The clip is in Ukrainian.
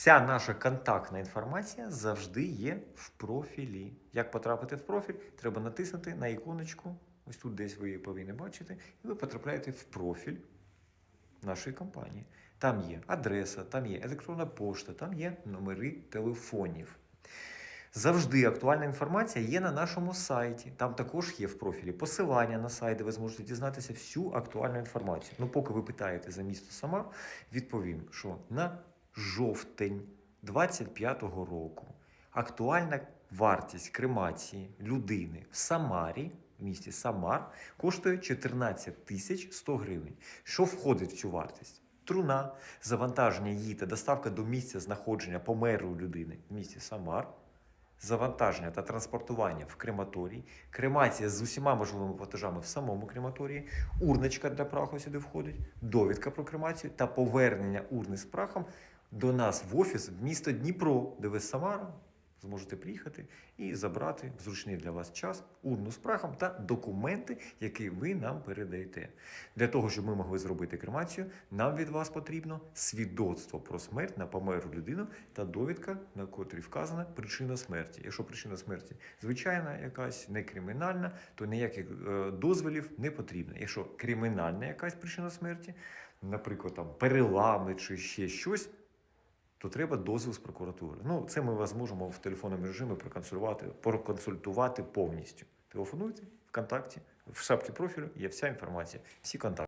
Вся наша контактна інформація завжди є в профілі. Як потрапити в профіль? Треба натиснути на іконочку. Ось тут десь ви її повинні бачити, і ви потрапляєте в профіль нашої компанії. Там є адреса, там є електронна пошта, там є номери телефонів. Завжди актуальна інформація є на нашому сайті. Там також є в профілі посилання на сайт, де ви зможете дізнатися всю актуальну інформацію. Ну, поки ви питаєте за місто Самар, відповім, що на жовтень 25-го року актуальна вартість кремації людини в Самарі, в місті Самар, коштує 14 тисяч 100 гривень. Що входить в цю вартість? Труна, завантаження її та доставка до місця знаходження померлої людини в місті Самар, завантаження та транспортування в крематорій, кремація з усіма можливими платежами в самому крематорії, урночка для праху сюди входить, довідка про кремацію та повернення урни з прахом до нас в офіс в місто Дніпро, де ви з Самара зможете приїхати і забрати в зручний для вас час урну з прахом та документи, які ви нам передаєте. Для того, щоб ми могли зробити кремацію, нам від вас потрібно свідоцтво про смерть на померлу людину та довідка, на котрій вказана причина смерті. Якщо причина смерті звичайна, якась не кримінальна, то ніяких е, дозволів не потрібно. Якщо кримінальна якась причина смерті, наприклад, там перелами чи ще щось. То треба дозвіл з прокуратури. Ну, це ми вас можемо в телефонному режимі проконсультувати, проконсультувати повністю. Телефонуйте ВКонтакті, в шапці профілю є вся інформація, всі контакти.